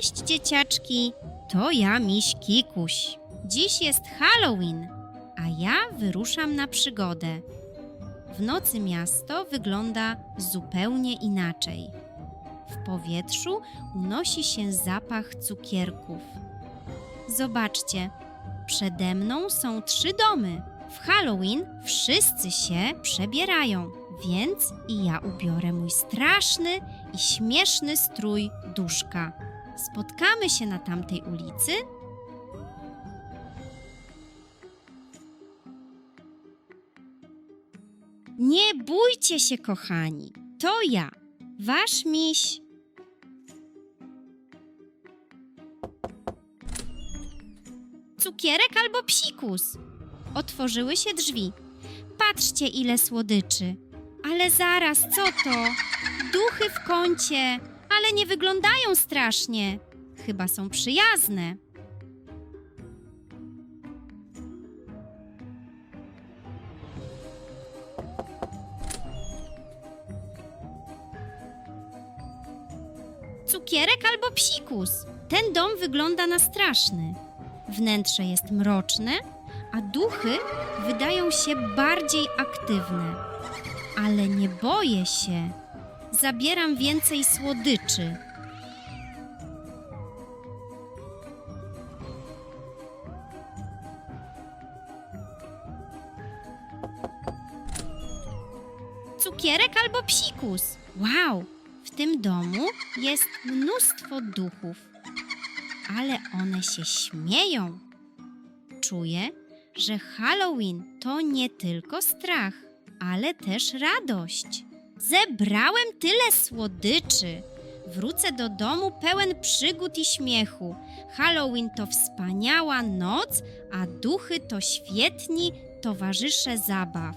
Cześć dzieciaczki, to ja miś Kikuś. Dziś jest Halloween, a ja wyruszam na przygodę. W nocy miasto wygląda zupełnie inaczej. W powietrzu unosi się zapach cukierków. Zobaczcie, przede mną są trzy domy. W Halloween wszyscy się przebierają, więc i ja ubiorę mój straszny i śmieszny strój duszka. Spotkamy się na tamtej ulicy? Nie bójcie się, kochani. To ja, wasz miś. Cukierek albo psikus. Otworzyły się drzwi. Patrzcie, ile słodyczy. Ale zaraz, co to? Duchy w kącie, ale nie wyglądają strasznie. Chyba są przyjazne. Cukierek albo psikus. Ten dom wygląda na straszny. Wnętrze jest mroczne, a duchy wydają się bardziej aktywne. Ale nie boję się. Zabieram więcej słodyczy. Cukierek albo psikus. Wow, w tym domu jest mnóstwo duchów, ale one się śmieją. Czuję, że Halloween to nie tylko strach, ale też radość. Zebrałem tyle słodyczy. Wrócę do domu pełen przygód i śmiechu. Halloween to wspaniała noc, a duchy to świetni towarzysze zabaw.